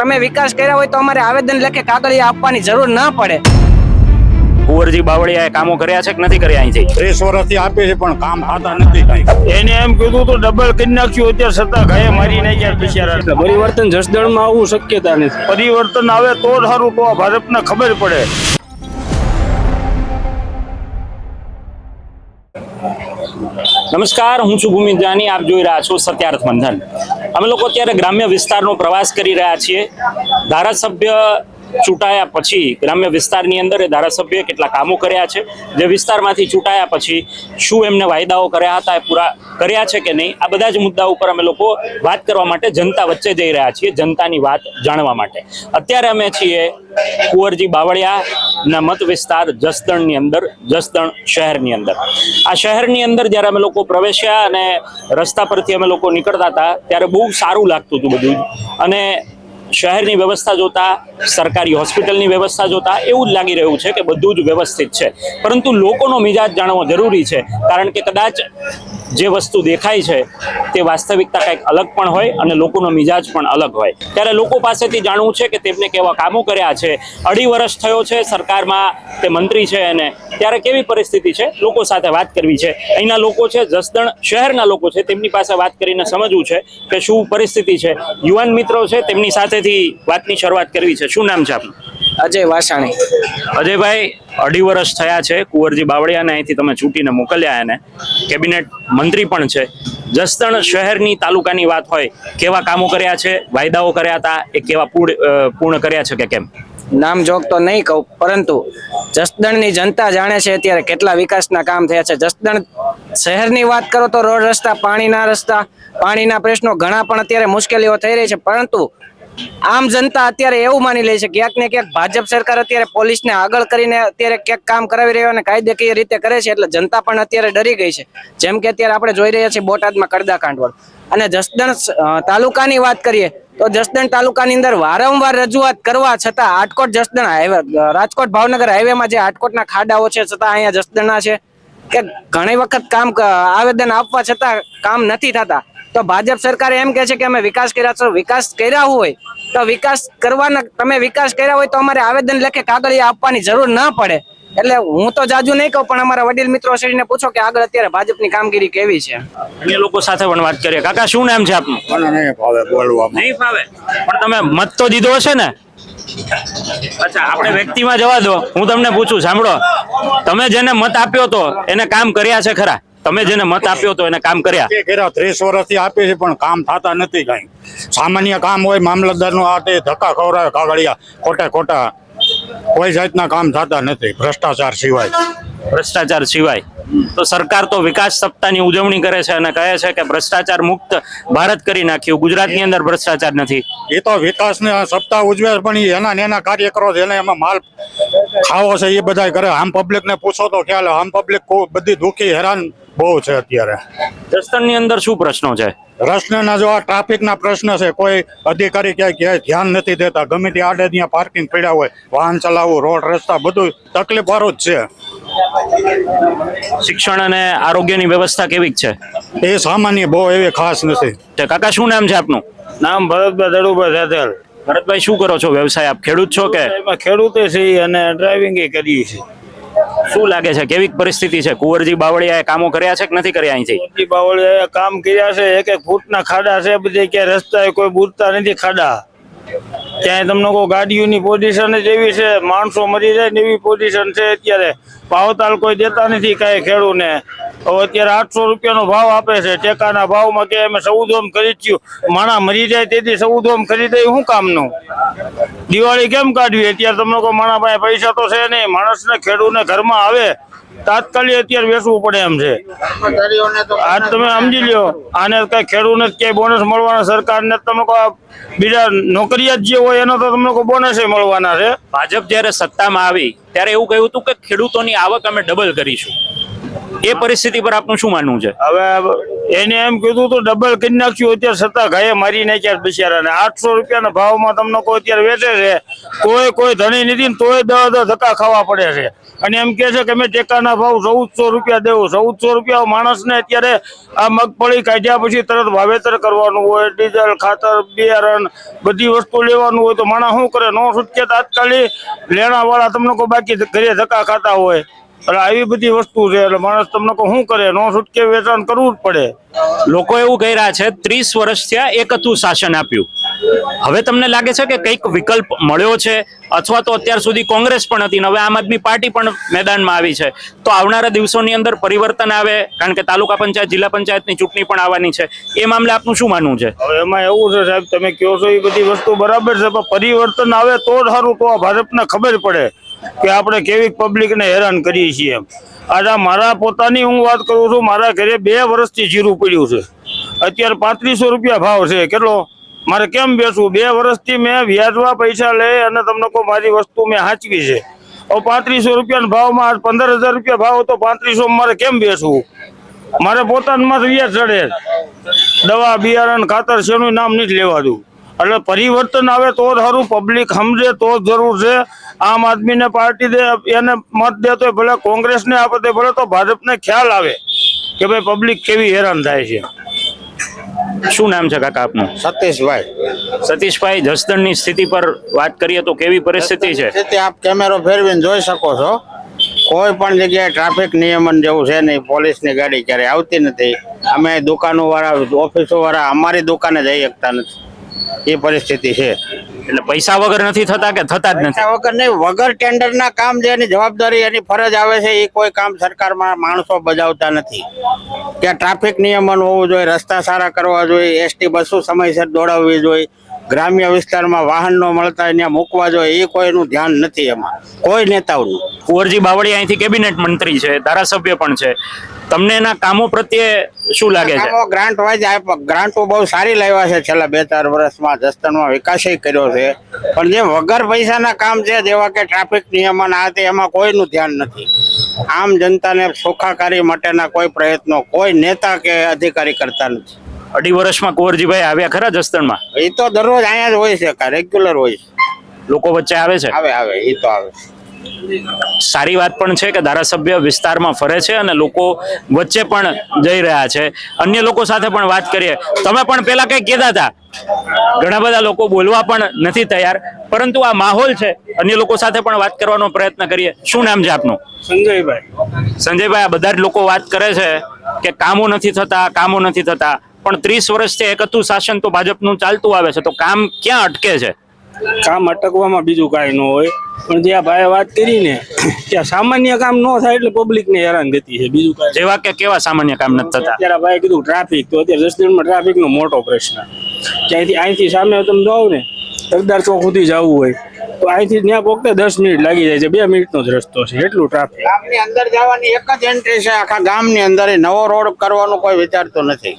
તમે વિકાસ કર્યા હોય તો અમારે આવેદન લખે કાગળિયા આપવાની જરૂર ન પડે. કુંવરજી બાવળિયાએ કામો કર્યા છે કે નથી કર્યા અહીંથી? ત્રીસ વર્ષથી આપે છે પણ કામ થતા નથી એને એમ કીધું તો ડબલ કરી નાખ્યું અત્યારે સત્તા ગાયે મારી નાખ્યા બિચારા. પરિવર્તન જસદણમાં આવવું શક્યતા નથી. પરિવર્તન આવે તો જ સારું તો ભાજપને ખબર પડે. નમસ્કાર હું છું ભૂમિ જાની આપ જોઈ રહ્યા છો સત્યાર્થ બંધન. અમે લોકો અત્યારે ગ્રામ્ય વિસ્તારનો પ્રવાસ કરી રહ્યા છીએ. ધારાસભ્ય ચૂંટાયા પછી ગ્રામ્ય વિસ્તારની અંદર એ ધારાસભ્યએ કેટલા કામો કર્યા છે. જે વિસ્તારમાંથી ચૂંટાયા પછી શું એમને વાયદાઓ કર્યા હતા એ પૂરા કર્યા છે કે નહીં, આ બધા જ મુદ્દા ઉપર અમે લોકો વાત કરવા માટે જનતા વચ્ચે જઈ રહ્યા છીએ, જનતાની વાત જાણવા માટે. અત્યારે અમે છીએ કુંવરજી બાવળિયાના મત વિસ્તાર જસદણની અંદર, જસદણ શહેરની અંદર. આ શહેરની અંદર જ્યારે અમે લોકો પ્રવેશ્યા અને રસ્તા પરથી અમે લોકો નીકળતા હતા, ત્યારે બહુ સારું લાગતું હતું બધું. અને શહેરની વ્યવસ્થા જોતા, સરકારી હોસ્પિટલની વ્યવસ્થા જોતા એવું જ લાગી રહ્યું છે કે બધું જ વ્યવસ્થિત છે. પરંતુ લોકોનો મિજાજ જાણવો જરૂરી છે. કારણ કે કદાચ જે વસ્તુ દેખાય છે તે વાસ્તવિકતા કંઈક અલગ પણ હોય અને લોકોનો મિજાજ પણ અલગ હોય. ત્યારે લોકો પાસેથી જાણવું છે કે તેમને કેવા કામો કર્યા છે. અઢી વર્ષ થયો છે સરકારમાં, તે મંત્રી છે અને ત્યારે કેવી પરિસ્થિતિ છે? લોકો સાથે વાત કરવી છે. અહીંના લોકો છે, જસદણ શહેરના લોકો છે, તેમની પાસે વાત કરીને સમજવું છે કે શું પરિસ્થિતિ છે. યુવાન મિત્રો છે, તેમની સાથેથી વાતની શરૂઆત કરવી છે. શું નામ છે આપનું? અજય વાસાણી. અજયભાઈ અઢી વર્ષ થયા છે. કુંવરજી બાવળિયાને અહીંથી તમે ચૂંટીને મોકલ્યા એને. કેબિનેટ મંત્રી પણ છે. જસદણ શહેરની તાલુકાની વાત હોય કેવા કામો કર્યા છે વાયદાઓ કર્યા હતા એ કેવા પૂર્ણ કર્યા છે કે કેમ? નામ જોગ તો નહીં કહું પરંતુ જસદણની જનતા જાણે છે અત્યારે કેટલા વિકાસના કામ થયા છે. જસદણ શહેરની વાત કરો તો રોડ રસ્તા પાણીના રસ્તા પાણીના પ્રશ્નો ઘણા પણ અત્યારે મુશ્કેલીઓ થઈ રહી છે. પરંતુ આમ જનતા અત્યારે એવું માની લે છે, ક્યાંક ને ક્યાંક ભાજપ સરકાર અત્યારે પોલીસને આગળ કરીને અત્યારે ક્યાંક કામ કરાવી રહ્યો અને કાયદેકીય રીતે કરે છે, એટલે જનતા પણ અત્યારે ડરી ગઈ છે. જેમ કે અત્યારે આપણે જોઈ રહ્યા છીએ બોટાદમાં કરદા કાંડવળ અને જસદણ તાલુકાની વાત કરીએ, તો જસદણ તાલુકાની અંદર વારંવાર રજૂઆત કરવા છતાં આટકોટ જસદણ હાઈવે રાજકોટ ભાવનગર હાઈવેમાં જે આટકોટના ખાડાઓ છે, છતાં અહીંયા જસદણના છે, કે ઘણી વખત કામ આવેદન આપવા છતાં કામ નથી થતા. તો ભાજપ સરકાર એમ કે છે કે અમે વિકાસ કર્યા છો. વિકાસ કર્યા હોય તો વિકાસ કરવાના તમે વિકાસ કર્યા હોય તો અમારે આવેદન લખે કાગળિયા આપવાની જરૂર ન પડે. એટલે હું તો જાજુ નહીં કહું પણ અમારા વડીલ મિત્રો શ્રીને પૂછો કે આગળ અત્યારે ભાજપની કામગીરી કેવી છે. અન્ય લોકો સાથે પણ વાત કરીએ. કાકા શું નામ છે આપનું? મને નહીં ભાવે બોલવામાં. નહીં ફાવે? પણ તમે મત તો દીધો હશે ને? અચ્છા આપણે વ્યક્તિમાં જવા દો. હું તમને પૂછું સાંભળો. તમે જેને મત આપ્યો તો એને કામ કર્યા છે ખરા? તમે જેને મત આપ્યો તો એને કામ કર્યા. કર્યા ત્રીસ વર્ષથી આપે છે પણ કામ થતા નથી કઈ. સામાન્ય કામ હોય મામલતદારનું આ તે ધક્કા ખવરાય કાગળિયા ખોટા ખોટા. કોઈ જાતના કામ થતા નથી ભ્રષ્ટાચાર સિવાય. ભ્રષ્ટાચાર સિવાય. તો સરકાર તો વિકાસ સપ્તાહની ઉજવણી કરે છે અને કહે છે કે ભ્રષ્ટાચાર મુક્ત ભારત કરી નાખ્યું. ગુજરાતની અંદર ભ્રષ્ટાચાર નથી. એ તો વિકાસને સપ્તાહ ઉજવે પણ એના ને એના કાર્યકરો એને એમાં માલ ખાવો છે એ બધા કરે. આમ પબ્લિક ને પૂછો તો ખ્યાલ. આમ પબ્લિક બધી દુઃખી હેરાન બહુ છે અત્યારે. જસદણની અંદર શું પ્રશ્નો છે? રસ્તેના જો આ ટ્રાફિકના પ્રશ્ન છે કોઈ અધિકારી ક્યાંય ક્યાંય ધ્યાન નથી દેતા. ગમે તે આડે ત્યાં પાર્કિંગ પડ્યા હોય વાહન ચલાવવું રોડ રસ્તા બધું તકલીફ વાળું જ શિક્ષણ અને આરોગ્યની વ્યવસ્થા કેવી છે? છે એ સામાન્ય બહુ એવી ખાસ નથી. કાકા શું નામ છે આપનું? નામ ભરતભાઈ દડુભાઈ રાધેલ. ભરતભાઈ શું કરો છો? વ્યવસાય આપ ખેડૂત છો કે? ખેડૂતે છે અને ડ્રાઇવિંગ કરીએ છીએ. શું લાગે છે? કેવી પરિસ્થિતિ છે? કુંવરજી બાવળિયાએ કામો કર્યા છે કે નથી કર્યા અહીંથી? કુંવરજી બાવળીયાએ કામ કર્યા છે, એક એક ફૂટના ખાડા છે, બધે ક્યાંય રસ્તા કોઈ બૂટતા નથી ખાડા. ત્યાં તમને કોઈ ગાડીઓની પોઝિશન જ એવી છે, માણસો મરી જાય ને એવી પોઝિશન છે અત્યારે. ભાવતાલ કોઈ દેતા નથી કાંઈ ખેડૂને. હવે અત્યારે આઠસો રૂપિયાનો ભાવ આપે છે. ટેકાના ભાવમાં કે અમે સૌદોમ ખરીદ્યું માણા મરી જાય તેથી સૌદોમ ખરીદે શું કામનું? દિવાળી કેમ કાઢવી? અત્યારે તમને કોઈ માણા પાસે પૈસા તો છે નહીં. માણસને ખેડૂતને ઘરમાં આવે. તાત્કાલિક અત્યારે વેચવું પડે એમ છે. આજ તમે સમજી લ્યો. આને કઈ ખેડૂતને ક્યાંય બોનસ મળવાના? સરકારને તમે કહો આ બીજા નોકરિયાત જે હોય એનો તો તમને કોઈ બોનસ મળવાના છે? ભાજપ જ્યારે સત્તામાં આવી ત્યારે એવું કહ્યું હતું કે ખેડૂતોની આવક અમે ડબલ કરીશું. એ પરિસ્થિતિ પર આપનું શું માનવું છે? હવે એને એમ કીધું તો ડબલ કરી નાખ્યું, અત્યારે છતાં ગાયે મારી નાખ્યા બિચારાને. આઠસો રૂપિયાના ભાવમાં તમને કોઈ અત્યારે વેચે છે? કોઈ કોઈ ધણી નથી તોય દહ દહ ધક્કા ખાવા પડે છે. અને એમ કે છે કે મેં ટેકાના ભાવ ચૌદસો રૂપિયા દેવું. ચૌદસો રૂપિયા માણસને અત્યારે આ મગફળી કાઢ્યા પછી તરત વાવેતર કરવાનું હોય, ડીઝલ, ખાતર, બિયારણ, બધી વસ્તુ લેવાનું હોય તો માણસ શું કરે? નો છૂટકે તાત્કાલિક લેણાવાળા તમને કોઈ બાકી ઘરે ધક્કા ખાતા હોય. એટલે આવી બધી વસ્તુ છે એટલે માણસ તમને શું કરે? નો છૂટકે વેચાણ કરવું જ પડે. લોકો એવું કહી રહ્યા છે ત્રીસ વર્ષ થયા એક હતું શાસન આપ્યું. હવે તમને લાગે છે કે કંઈક વિકલ્પ મળ્યો છે? અથવા તો અત્યાર સુધી કોંગ્રેસ પણ હતી હવે આમ આદમી પાર્ટી પણ મેદાનમાં આવી છે. તો આવનારા દિવસોની અંદર પરિવર્તન આવે કારણ કે તાલુકા પંચાયત જિલ્લા પંચાયતની ચૂંટણી પણ આવવાની છે. એ મામલે આપનું શું માનવું છે? હવે એમાં એવું છે સાહેબ તમે કહો છો એ બધી વસ્તુ બરાબર છે પણ પરિવર્તન આવે તો જ સારું તો આ ભાજપને ખબર પડે. કે આપણે કેવી પબ્લિકને હેરાન કરીએ છીએ એમ. આજે મારા પોતાની હું વાત કરું છું, મારા ઘરે બે વર્ષથી જીરું પડ્યું છે. અત્યારે પાંત્રીસો રૂપિયા ભાવ છે, કેટલો? મારે કેમ બેસવું? બે વર્ષથી મેં વ્યાજવા પૈસા લઈ અને તમને કહું, મારી વસ્તુ મેં હાચવી છે. હવે પાંત્રીસો રૂપિયાના ભાવમાં પંદર હજાર રૂપિયા ભાવ તો પાંત્રીસો મારે કેમ બેસવું? મારે પોતાનામાં વ્યાજ ચડે દવા, બિયારણ, ખાતર, શેનું નામ નથી દઉં એટલે પરિવર્તન આવે તો સારું પબ્લિક સમજે તો જરૂર છે. આમ આદમીને પાર્ટી દે એને મત દે તો ભલે કોંગ્રેસને આપે તો ભલે તો ભાજપને ખ્યાલ આવે કે ભાઈ પબ્લિક કેવી હેરાન થાય છે. શું નામ છે કાકા આપનું? સતીશભાઈ. સતીશભાઈ જસદણની સ્થિતિ પર વાત કરીએ તો કેવી પરિસ્થિતિ છે? સ્થિતિ આપ કેમેરો ફેરવીને જોઈ શકો છો. કોઈ પણ જગ્યાએ ટ્રાફિક નિયમન જેવું છે નહીં પોલીસની ગાડી ક્યારેય આવતી નથી. અમે દુકાનો વાળા ઓફિસો વાળા અમારી દુકાને જઈ શકતા નથી. એ પરિસ્થિતિ છે. એટલે પૈસા વગર નથી થતા કે થતા જ નથી? વગર નહીં, વગર ટેન્ડર ના કામ જેની જવાબદારી, એની ફરજ આવે છે, એ કોઈ કામ સરકારમાં માણસો બજાવતા નથી. કે ટ્રાફિક નિયમન હોવું જોઈએ, રસ્તા સારા કરવા જોઈએ, એસટી બસો સમયસર દોડાવવી જોઈએ ગ્રામ્ય વિસ્તારમાં વાહન ન મળતા અહીંયા મૂકવા જોઈએ એ કોઈનું ધ્યાન નથી એમાં. કોઈ નેતાઓનું. કુંવરજી બાવળી અહીંથી કેબિનેટ મંત્રી છે ધારાસભ્ય પણ છે. તમને એના કામો પ્રત્યે શું લાગે છે? ગ્રાન્ટ વાઇઝ ગ્રાન્ટો બહુ સારી લાવ્યા છે. છેલ્લા બે ચાર વર્ષમાં જસ્તનમાં વિકાસે કર્યો છે. પણ જે વગર પૈસાના કામ છે જેવા કે ટ્રાફિક નિયમન આ તે એમાં કોઈનું ધ્યાન નથી. આમ જનતાને સુખાકારી માટેના કોઈ પ્રયત્નો કોઈ નેતા કે અધિકારી કરતા નથી. અઢી વર્ષમાં કુંવરજીભાઈ આવ્યા ખરા જસદણમાં? એ તો દરરોજ અહીંયા જ હોય છે રેગ્યુલર હોય છે. લોકો વચ્ચે આવે છે? આવે આવે એ તો આવે સારી વાત પણ છે કે ધારાસભ્ય વિસ્તારમાં ફરે છે અને લોકો વચ્ચે પણ જઈ રહ્યા છે. અન્ય લોકો સાથે પણ વાત કરીએ. તમે પણ પેલા કઈ કહેતા હતા. ઘણા બધા લોકો બોલવા પણ નથી તૈયાર પરંતુ આ માહોલ છે. અન્ય લોકો સાથે પણ વાત કરવાનો પ્રયત્ન કરીએ. શું નામ છે આપનું? સંજયભાઈ. સંજયભાઈ આ બધા જ લોકો વાત કરે છે કે કામો નથી થતા કામો નથી થતા. પણ ત્રીસ વર્ષથી એક હતું શાસન તો ભાજપનું ચાલતું આવે છે. તો કામ ક્યાં અટકે છે? કામ અટકવામાં બીજું કાંઈ ન હોય. પણ જે આ ભાઈએ વાત કરી ને ત્યાં સામાન્ય કામ ન થાય એટલે પબ્લિકને હેરાન ગતિ છે. બીજું કાંઈ જેવા કે કેવા સામાન્ય કામ નથી થતા? અત્યારે ભાઈ કીધું ટ્રાફિક તો અત્યારે જસદણમાં ટ્રાફિકનો મોટો પ્રશ્ન. ક્યાંયથી અહીંથી સામે તમે જાઓ ને સરદાર ચોક સુધી જવું હોય તો અહીંથી ત્યાં પહોંચતે દસ મિનિટ લાગી જાય છે. બે મિનિટનો જ રસ્તો છે. એટલું ટ્રાફિક ગામની અંદર જવાની એક જ એન્ટ્રી છે. આખા ગામની અંદર એ નવો રોડ કરવાનો કોઈ વિચારતો નથી.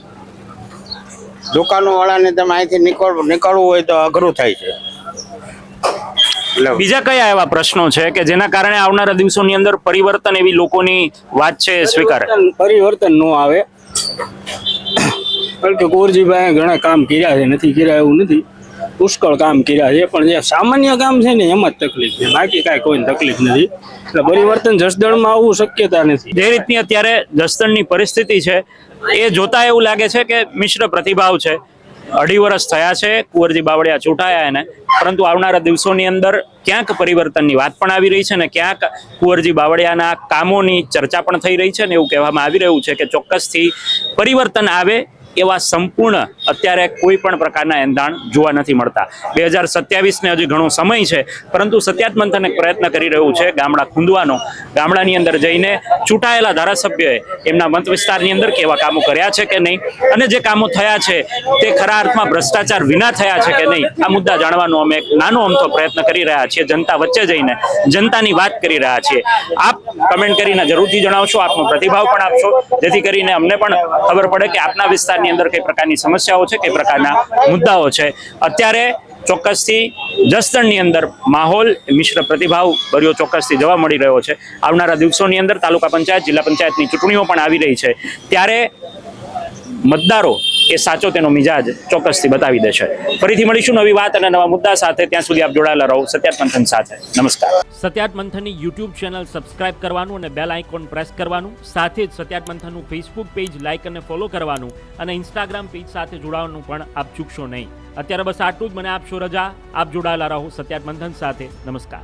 દુકાનો વાળાને તમે અહીંથી નીકળ નીકળવું હોય તો અઘરું થાય છે. બીજા કયા એવા પ્રશ્નો છે કે જેના કારણે આવનારા દિવસોની અંદર પરિવર્તન એવી લોકોની વાત છે સ્વીકાર? પરિવર્તન- પરિવર્તન ન આવે. કારણ કે કોરજીભાઈ ઘણા કામ કર્યા છે નથી કર્યા એવું નથી. પુષ્કળ કામ કર્યા છે, પણ જે સામાન્ય કામ છે ને એમાં જ તકલીફ છે. બાકી કાંઈ કોઈ તકલીફ નથી. એટલે પરિવર્તન જસદણમાં આવવું શક્યતા નથી. જે રીતની અત્યારે જસદણની પરિસ્થિતિ છે, એ જોતા એવું લાગે છે કે મિશ્ર પ્રતિભાવ છે. અઢી વર્ષ થયા છે, કુંવરજી બાવળિયા ચૂંટાયા એને. પરંતુ આવનારા દિવસોની અંદર ક્યાંક પરિવર્તનની વાત પણ આવી રહી છે ને ક્યાંક કુંવરજી બાવળિયાના કામોની ચર્ચા પણ થઈ રહી છે ને એવું કહેવામાં આવી રહ્યું છે કે ચોક્કસથી પરિવર્તન આવે એવા સંપૂર્ણ અત્યારે કોઈ પણ પ્રકારના એંધાણ જોવા નથી મળતા. બે હજાર સત્યાવીસને હજી ઘણો સમય છે, પરંતુ સત્યાત્મંથન એક પ્રયત્ન કરી રહ્યું છે ગામડા ખૂંદવાનો. ગામડાની અંદર જઈને ચૂંટાયેલા ધારાસભ્યએ એમના મત વિસ્તારની અંદર કેવા કામો કર્યા છે કે નહીં, અને જે કામો થયા છે તે ખરા અર્થમાં ભ્રષ્ટાચાર વિના થયા છે કે નહીં, આ મુદ્દા જાણવાનો અમે એક નાનો અમથો પ્રયત્ન કરી રહ્યા છીએ, જનતા વચ્ચે જઈને જનતાની વાત કરી રહ્યા છીએ. આપ કમેન્ટ કરીને જરૂરથી જણાવશો, આપનો પ્રતિભાવ પણ આપશો, જેથી કરીને અમને પણ ખબર પડે કે આપના વિસ્તારની અંદર કઈ પ્રકારની સમસ્યાઓ છે, કઈ પ્રકારના મુદ્દાઓ છે. અત્યારે ચોક્કસથી જસદણની અંદર માહોલ મિશ્ર પ્રતિભાવ ભર્યો ચોક્કસથી જોવા મળી રહ્યો છે. આવનારા દિવસોની અંદર તાલુકા પંચાયત, જિલ્લા પંચાયતની ચૂંટણીઓ પણ આવી રહી છે. ત્યારે મતદારો એ સાચો તેનો મિજાજ ચોક્કસથી બતાવી દેશે. ફરીથી મળીશું નવી વાત અને નવા મુદ્દા સાથે. ત્યાં સુધી આપ જોડાયેલા રહો સત્યાત મંથન સાથે. નમસ્કાર. સત્યાત મંથનની યુટ્યુબ ચેનલ સબસ્ક્રાઇબ કરવાનું અને બેલ આઇકોન પ્રેસ કરવાનું. સાથે જ સત્યાત મંથનનું ફેસબુક પેજ લાઇક અને ફોલો કરવાનું અને ઇન્સ્ટાગ્રામ પેજ સાથે જોડાવાનું પણ આપ ચૂકશો નહીં. અત્યારે બસ આટલું જ. મને આપશો રજા. આપ જોડાયેલા રહો સત્યાત મંથન સાથે. નમસ્કાર.